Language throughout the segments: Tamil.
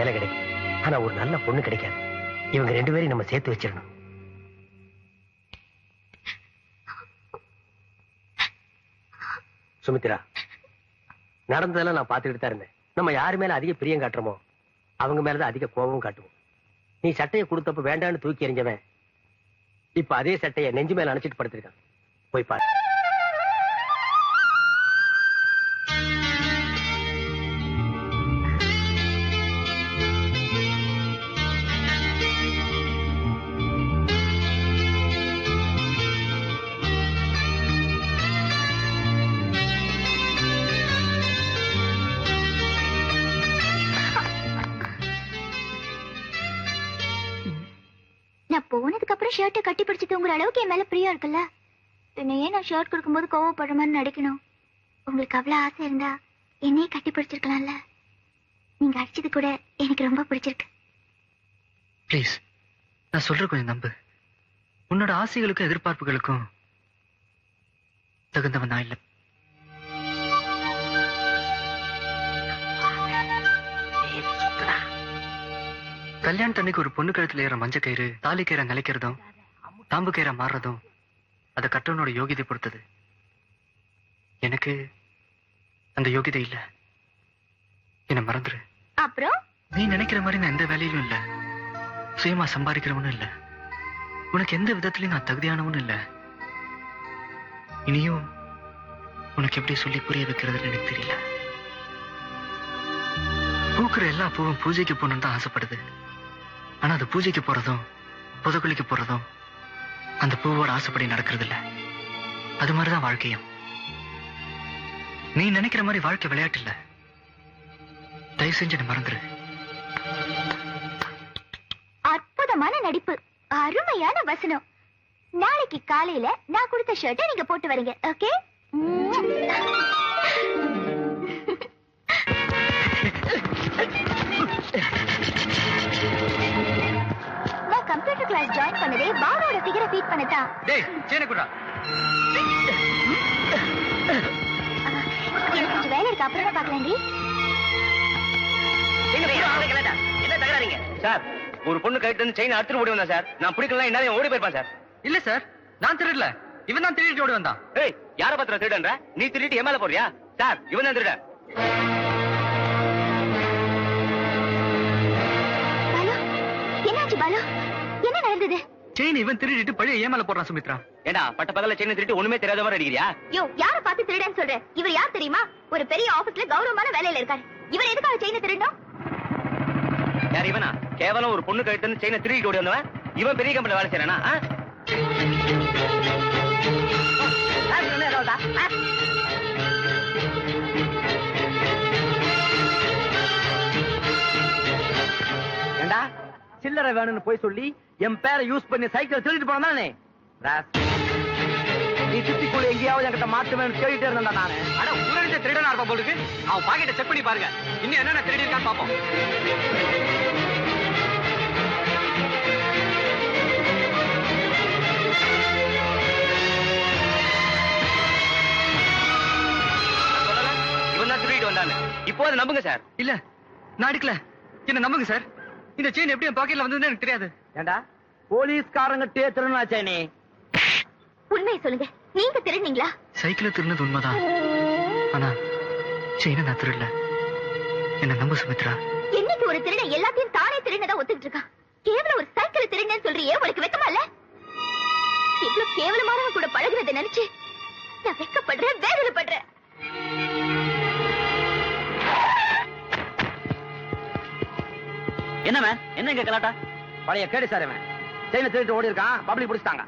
வேலை கிடைக்கும். ஆனா ஒரு நல்ல பொண்ணு கிடைக்காது. இவங்க ரெண்டு பேரையும் நம்ம சேர்த்து வச்சிடணும். சுமித்ரா நடந்ததெல்லாம் நான் பார்த்துக்கிட்டு தான் இருந்தேன். நம்ம யாரு மேல அதிக பிரியம் காட்டுறோமோ அவங்க மேலதான் அதிக கோபமும் காட்டுவோம். நீ சட்டையை கொடுத்தப்ப வேண்டான்னு தூக்கி எறிஞ்சவன் இப்ப அதே சட்டையை நெஞ்சு மேல அணைச்சிட்டு படுத்திருக்கான். போய் பாரு. போனதுக்கு ஷர்ட்டை கட்டி பிடிச்சு தூங்குற அளவுக்கு என் மேல பிரியம் இருக்குல்ல? பின்ன ஏன் நான் ஷர்ட் கொடுக்கும்போது கோவப்படுற மாதிரி நடிக்கணும்? உங்களுக்கு அவ்வளவு ஆசை இருந்தா என்னையே கட்டி பிடிச்சிருக்கலாம்ல. நீங்க அடிச்சது கூட எனக்கு ரொம்ப பிடிச்சிருக்கு. ப்ளீஸ் நான் சொல்ற கொஞ்சம் நம்பு. உன்னோட ஆசைகளுக்கும் எதிர்பார்ப்புகளுக்கும் தகுந்தவன் நான் இல்லை. கல்யாணத்தன்னைக்கு ஒரு பொண்ணு கழுத்துல ஏற மஞ்ச கயிறு தாலி கயிறை நிலைக்கிறதும் தாம்பு கயிறை மாறுறதும் அது கட்டவனோட யோகிதை பொறுத்தது. எனக்கு அந்த யோகிதை இல்ல. என்ன மறந்துரு. அப்புறம்? நீ நினைக்கிற மாதிரி நான் எந்த வேலையிலும் இல்ல. சுயமா சம்பாதிக்கிறவனும் இல்ல. உனக்கு எந்த விதத்திலயும் நான் தகுதியானவனும் இல்ல. இனியும் உனக்கு எப்படி சொல்லி புரிய வைக்கிறதுன்னு எனக்கு தெரியல. பூக்குற எல்லா பூவும் பூஜைக்கு போகணும்னு தான் ஆசைப்படுது. ஆனா அது பூஜைக்கு போறதும் புதக்குழிக்கு போறதும் அந்த பூவோட ஆசைப்படி நடக்கிறது இல்ல அது மாதிரிதான் வாழ்க்கையும். நீ நினைக்கிற மாதிரி வாழ்க்கை விளையாட்டு இல்ல. தயவு செஞ்சு மறந்துரு. அற்புதமான நடிப்பு. அருமையான வசனம். நாளைக்கு காலையில நான் கொடுத்த ஷர்ட்டை நீங்க போட்டு வரீங்க. ஓகே கிளாஸ் ஜாயின் பண்ணதே பாபாவோட ஃபிகரை ஃபீட் பண்ணதான் டேய் சேனை குடா எனக்கு கொஞ்சம் வேலை இருக்கு அப்புறமா பார்க்கலாண்டி என்ன தகராறீங்க? சார் ஒரு பொண்ணு கைட்டு வந்து செயின் அடுத்து ஓடி வந்தா சார். நான் பிடிக்கலாம் என்ன ஓடி போயிருப்பான் சார். இல்ல சார் நான் திருடல. இவன் தான் திருடிட்டு ஓடி வந்தான். ஏய் யார பத்திர திருடன்ற? நீ திருடிட்டு ஏமால போறியா? சார் இவன் தான் திருடன் செயின் இவன் திருடிட்டு பழைய ஏமால போடுறான் சுமித்ரா. ஏண்டா பட்ட பகல செயின் திருட்டு ஒண்ணுமே தெரியாத மாதிரி அடிக்கிறியா? யோ யார பார்த்து திருடன்னு சொல்ற? இவர் யார் தெரியுமா? ஒரு பெரிய ஆபீஸ்ல கௌரவமான வேலையில இருக்காரு. இவர் எதுக்காக செயினை திருடணும்? யார் இவனா? கேவலம் ஒரு பொண்ணு வந்து செயினை திருடிட்டு ஓடி வந்தவன்? இவன் பெரிய கம்பெனில வேலை செய்யறானா? ஏண்டா சில்லறை வேணும்னு போய் சொல்லி என் பேரை யூஸ் பண்ணி சைக்கிள் திருடிட்டு போனதானே நீ சுத்திக்குள்ள எங்கேயாவது என்கிட்ட மாட்டுவேன் தேடிட்டே இருந்தா நானு. அட உடனே திருடனா இருப்பான் போலுக்கு அவன் பாக்கெட்டை செக் பண்ணி பாருங்க. இன்னும் என்னென்ன திருடி இருக்கான்னு பாப்போம் தான் இப்போ அதை நம்புங்க சார். இல்ல நான் அடிக்கல. என்ன நம்புங்க சார். இந்த செயின் எப்படி என் பாக்கெட்ல வந்ததுன்னு எனக்கு தெரியாது. ஏண்டா? போலீஸ்காரங்க டே திருநாச்சே நீ. உண்மையை சொல்லுங்க. நீங்க திருடுனீங்களா சைக்கிள் திருடினது உண்மைதான். ஆனா செயினை நான் திருடல. என்ன நம்பு சுமித்ரா. என்னைக்கு ஒரு திருடன் எல்லாத்தையும் தானே திருடனதா ஒத்துக்கிட்டு இருக்கான் கேவலம் ஒரு சைக்கிள் திருடனேன்னு சொல்றியே உனக்கு வெக்கமா இல்ல? இவ்வளவு கேவலமானவன் கூட பழகுறத நினைச்சு நான் வெக்கப்படுறேன் வேதனைப்படுறேன். என்ன மேன் என்ன இங்க கலாட்டா? பழைய கேடி சார் இவன். செயினை திருட்டு ஓடி இருக்கான் பப்ளிக் பிடிச்சிட்டாங்க.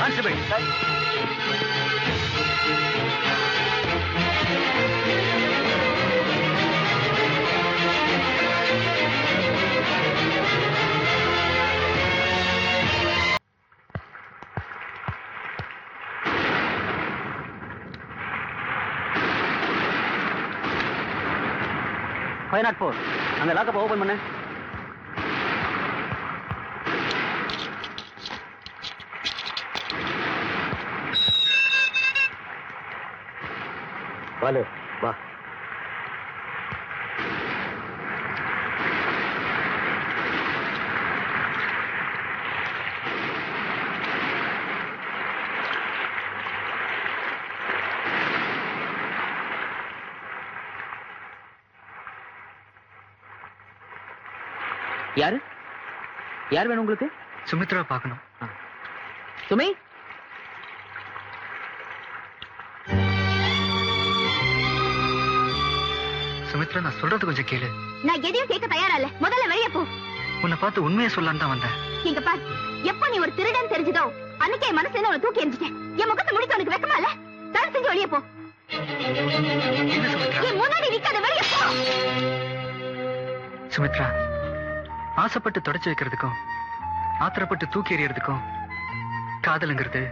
கான்ஸ்டபிள் ஃபைவ் நாட் ஃபோர் அந்த லாக்கப் ஓபன் பண்ணு. वाले वाह। यार? यार वेणु उंगलुके सुमित्रा पाकनो। हाँ। சுமித்ரா நான் சொல்றது கொஞ்சம் கேளு. நான் எதையும் கேட்க தயாரா இல்ல முதல்ல வெளியே போ. உன்னை பார்த்து உண்மையை சொல்லலான்னு தான் வந்தேன். இங்க பார் எப்ப நீ ஒரு திருடன் தெரிஞ்சதோ அன்னைக்கே என் மனசுல உன தூக்கி எறிஞ்சிட்டேன் என் முகத்தை முடிக்க உனக்கு வெக்கமா இல்ல? தயவு செஞ்சு வெளியே போ. என்ன என் முன்னாடி நிக்காத வெளியே போ. சுமித்ரா ஆசைப்பட்டு தொடச்சு வைக்கிறதுக்கும் ஆத்திரப்பட்டு தூக்கி எறியறதுக்கும் காதலுங்கிறது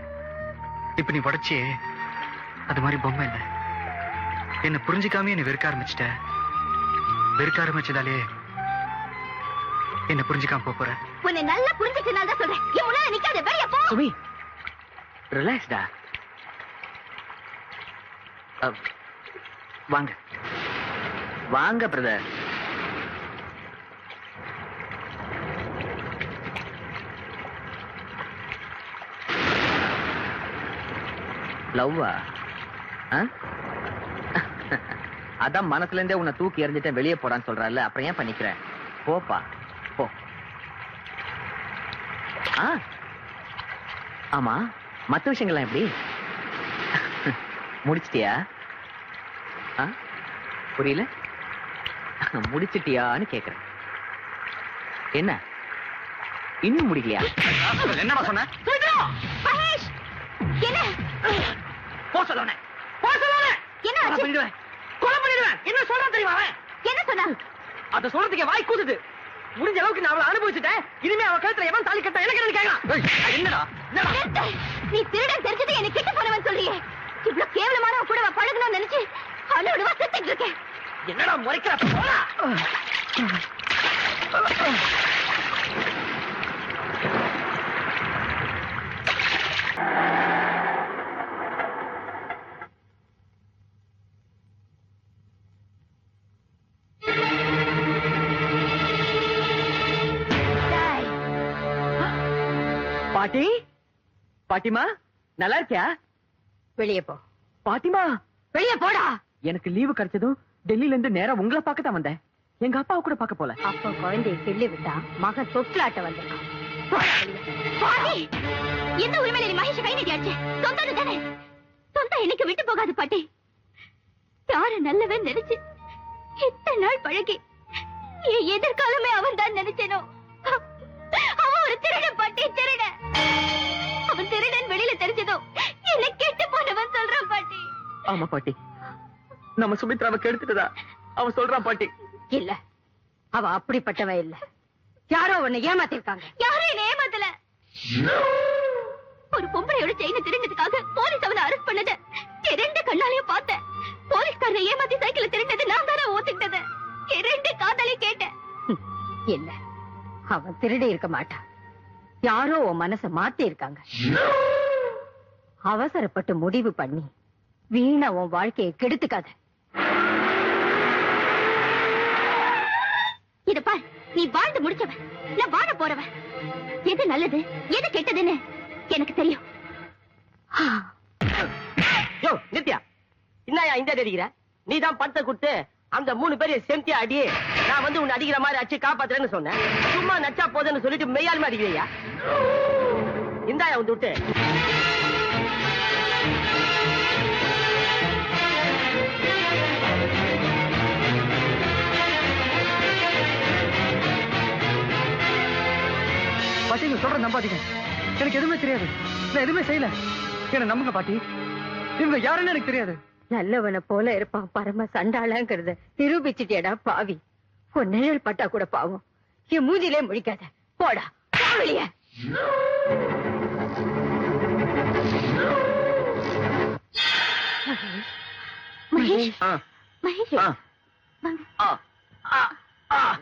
இப்ப நீ உடைச்சியே அது மாதிரி பொம்மை இல்லை. என்ன புரிஞ்சுக்காம நீ வெறுக்க ஆரம்பிச்சிட்ட. வெறுக்க ஆரம்பிச்சதாலே என்ன புரிஞ்சுக்காம போற உன்னை நல்லா புரிஞ்சுக்கிறனால தான் சொல்றேன். என் முன்னாடி நிக்காத. வெளியே போ. சுமி. ரிலாக்ஸ்டா வாங்க. வாங்க பிரதர் லவ்வா அதான் மனசுல இருந்தே உன்னை தூக்கி எறிஞ்சிட்டேன் வெளியே போடான்னு சொல்றல அப்புறம் ஏன் பண்ணிக்கிறேன் போப்பா போ. ஆ? ஆமா. மத்த விஷயங்கள்லாம் எப்படி? முடிச்சிட்டியா? ஆ? புரியல? முடிச்சிட்டியான்னு கேக்குறேன். என்ன? இன்னும் முடிக்கலையா? என்னடா சொன்ன? என்ன? போ சொல்லணே போ சொல்லணே என்ன என்ன சொல்றான் தெரியுமா அவன்? என்ன சொன்னா அத சொல்றதுக்கு வாய் கூசுது முடிஞ்ச அளவுக்கு நான் அவளை அனுபவிச்சுட்டேன். இனிமே அவ கழுத்துல எவன் தாலி கட்ட எனக்கு என்ன கேட்கலாம் என்னடா. நீ திருடன் தெரிஞ்சது என்னை கிட்ட போனவன் சொல்றியே. இவ்வளவு கேவலமான கூட பழகணும்னு நினைச்சு அவனோட வசத்துக்கு இருக்கேன். என்னடா முறைக்கிற? போடா. பாட்டிமா நல்லா இருக்கியா? வெளியே போ. பாட்டிமா வெளியே போடா. எனக்கு லீவு கிடைச்சதும் டெல்லில இருந்து நேரா உங்களை பார்க்க தான் வந்தேன். எங்க அப்பாவை கூட பார்க்க போல. அப்ப குழந்தைய கிள்ளி விட்டா மகன் தொட்டிலாட்ட வந்திருக்கான். பாட்டி! எந்த உரிமையில நீ மகேஷ கை நீட்டி அடிச்ச? சொந்தம் தானே? சொந்தம் எனக்கு விட்டு போகாது பாட்டி. யாரு நல்லவன் நினைச்சு இத்தனை நாள் பழகி என் எதிர்காலமே அவன் தான் நினைச்சேனோ? அவன் ஒரு திருடன் பாட்டி திருடன். ஆமா பாட்டி. நம்ம சுமித்ராவை கெடுத்துட்டதா? அவன் சொல்றான் பாட்டி. இல்ல. அவ அப்படிப்பட்டவ இல்ல. யாரோ உன்னை ஏமாத்திருக்காங்க. யாரும் என்ன ஏமாத்தல. ஒரு பொம்பளையோட செயினை திருண்டதுக்காக போலீஸ் அவனை அரெஸ்ட் பண்ணத. இரண்டு கண்ணாலையும் பார்த்தேன். போலீஸ்காரனை ஏமாத்தி சைக்கிள திருண்டது நான் தானே ஓத்துக்கிட்டது இரண்டு காதலை கேட்டேன். இல்ல. அவன் திருடி இருக்க மாட்டான் யாரோ உன் மனச மாத்தி இருக்காங்க அவசரப்பட்டு முடிவு பண்ணி வீணா உன் வாழ்க்கையை கெடுத்துக்காத. இத பார் நீ வாழ்ந்து முடிச்சவன். நான் வாழ போறவன். எது நல்லது எது கெட்டதுன்னு எனக்கு தெரியும். யோ நித்யா. என்னயா இந்த அடிக்கிற நீ தான் பணத்தை கொடுத்து அந்த மூணு பேரையும் செம்தியா அடி நான் வந்து உன்னை அடிக்கிற மாதிரி அடிச்சு காப்பாத்துறேன்னு சொன்னேன் சும்மா நச்சா போதுன்னு சொல்லிட்டு மெய்யாலுமே அடிக்கிறியா இந்தாயா வந்து விட்டு பாட்டி நீங்க சொல்ற நம்பாதீங்க எனக்கு எதுவுமே தெரியாது. நான் எதுவுமே செய்யல. என்ன நம்புங்க பாட்டி. இவங்க யாருன்னு எனக்கு தெரியாது. நல்லவனை போல இருப்பான் பரம சண்டாளங்கிறத. நிரூபிச்சிட்டியடா பாவி. உன் நிழல் பட்டா கூட பாவம். என் மூஞ்சிலே முழிக்காத. போடா. வெளியே. மகேஷ். ஆ, மகேஷ். ஆ, வாங்க. ஆ, ஆ, ஆ.